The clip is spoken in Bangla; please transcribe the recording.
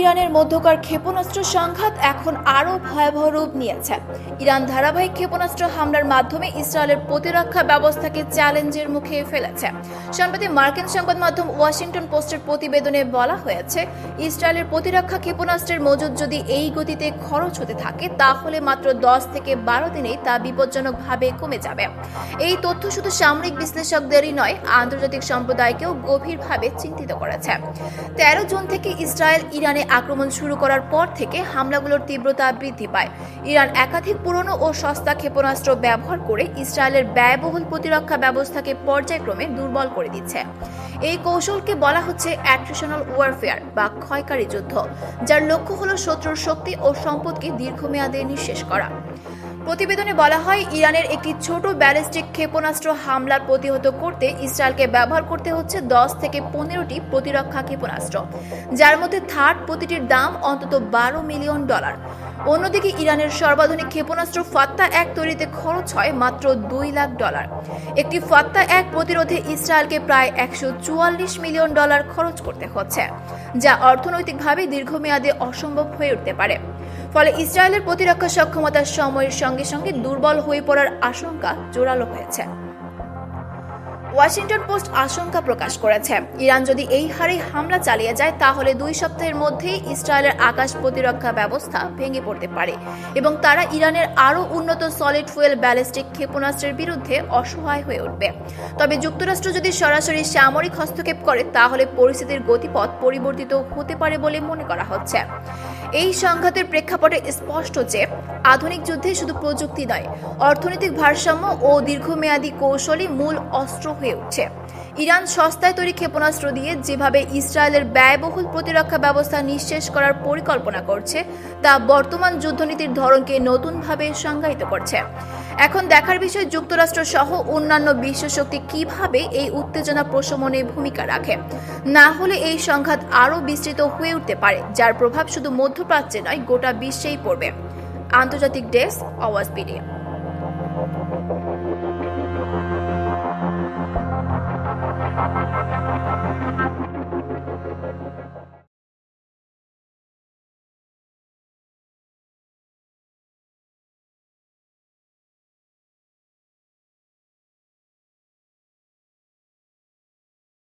ইরানের মধ্যকার ক্ষেপণাস্ত্র সংঘাত এখন আরও ভয়াবহ রূপ নিয়েছে। ইরান ধারাবাহিক ক্ষেপণাস্ত্র হামলার মাধ্যমে ইসরায়েলের প্রতিরক্ষা ব্যবস্থাকে চ্যালেঞ্জের মুখে ফেলেছে। সম্প্রতি মার্কিন সংবাদ মাধ্যম ওয়াশিংটন পোস্টের প্রতিবেদনে বলা হয়েছে, ইসরায়েলের প্রতিরক্ষা ক্ষেপণাস্ত্রের মজুদ যদি এই গতিতে খরচ হতে থাকে, তাহলে মাত্র দশ থেকে বারো দিনেই তা বিপজ্জনকভাবে কমে যাবে। এই তথ্য শুধু সামরিক বিশ্লেষকদেরই নয়, আন্তর্জাতিক সম্প্রদায়কেও গভীরভাবে চিন্তিত করেছে। তেরো জুন থেকে ইসরায়েল ইরানে আক্রমণ শুরু করার পর থেকে হামলাগুলোর তীব্রতা বৃদ্ধি পায়। ইরান একাধিক পুরনো ও সস্তা ক্ষেপণাস্ত্র ব্যবহার করে ইসরায়েলের ব্যয়বহুল প্রতিরক্ষা ব্যবস্থাকে পর্যায়ক্রমে দুর্বল করে দিচ্ছে। এই কৌশলকে বলা হচ্ছে অ্যাট্রিশনাল ওয়ারফেয়ার বা ক্ষয়কারী যুদ্ধ, যার লক্ষ্য হল শত্রুর শক্তি ও সম্পদকে দীর্ঘমেয়াদে নিঃশেষ করা। প্রতিবেদনে বলা হয়, ইরানের একটি ছোট ব্যালিস্টিক ক্ষেপণাস্ত্র হামলার প্রতিহত করতে ইসরায়েলকে ব্যবহার করতে হচ্ছে দশ থেকে পনেরোটি প্রতিরক্ষা ক্ষেপণাস্ত্র, যার মধ্যে থার্ড প্রতিটির দাম অন্তত বারো মিলিয়ন ডলার। অন্যদিকে ইরানের সর্বাধুনিক ক্ষেপণাস্ত্র ফাত্তা এক তৈরিতে খরচ হয় মাত্র দুই লাখ ডলার। একটি ফাত্তা এক প্রতিরোধে ইসরায়েলকে প্রায় একশো চুয়াল্লিশ মিলিয়ন ডলার খরচ করতে হচ্ছে, যা অর্থনৈতিকভাবে দীর্ঘমেয়াদে অসম্ভব হয়ে উঠতে পারে। ফলে ইসরায়েলের প্রতিরক্ষা সক্ষমতা সময়ের সঙ্গে সঙ্গে সঙ্গে দুর্বল হয়ে পড়ার আশঙ্কা জোরালো হয়েছে। ওয়াশিংটন পোস্ট আশঙ্কা প্রকাশ করেছে। ইরান যদি এই হারে হামলা চালিয়ে যায়, তাহলে দুই সপ্তাহের মধ্যেই ইসরায়েলের আকাশ প্রতিরক্ষা ব্যবস্থা ভেঙে পড়তে পারে এবং তারা ইরানের আরও উন্নত সলিড ফুয়েল ব্যালিস্টিক ক্ষেপণাস্ত্রের বিরুদ্ধে অসহায় হয়ে উঠবে। তবে যুক্তরাষ্ট্র যদি সরাসরি সামরিক হস্তক্ষেপ করে, তাহলে পরিস্থিতির গতিপথ পরিবর্তিত হতে পারে বলে মনে করা হচ্ছে। এই সংঘাতের প্রেক্ষাপটে স্পষ্ট যে, আধুনিক যুদ্ধে শুধু প্রযুক্তি নয়, অর্থনৈতিক ভারসাম্য ও দীর্ঘমেয়াদী কৌশলই মূল অস্ত্র হয়ে উঠছে। ইরান সস্তায় তৈরি ক্ষেপণাস্ত্র দিয়ে যেভাবে ইসরায়েলের ব্যয়বহুল প্রতিরক্ষা ব্যবস্থা নিঃশেষ করার পরিকল্পনা করছে, তা বর্তমান যুদ্ধনীতির ধরনকে নতুনভাবে সংজ্ঞায়িত করছে। এখন দেখার বিষয় যুক্তরাষ্ট্র সহ অন্যান্য বিশ্বশক্তি কীভাবে এই উত্তেজনা প্রশমনে ভূমিকা রাখে। না হলে এই সংঘাত আরও বিস্তৃত হয়ে উঠতে পারে, যার প্রভাব শুধু মধ্যপ্রাচ্যে নয়, গোটা বিশ্বেই পড়বে। আন্তর্জাতিক ডেস্ক, আওয়াজ মিডিয়া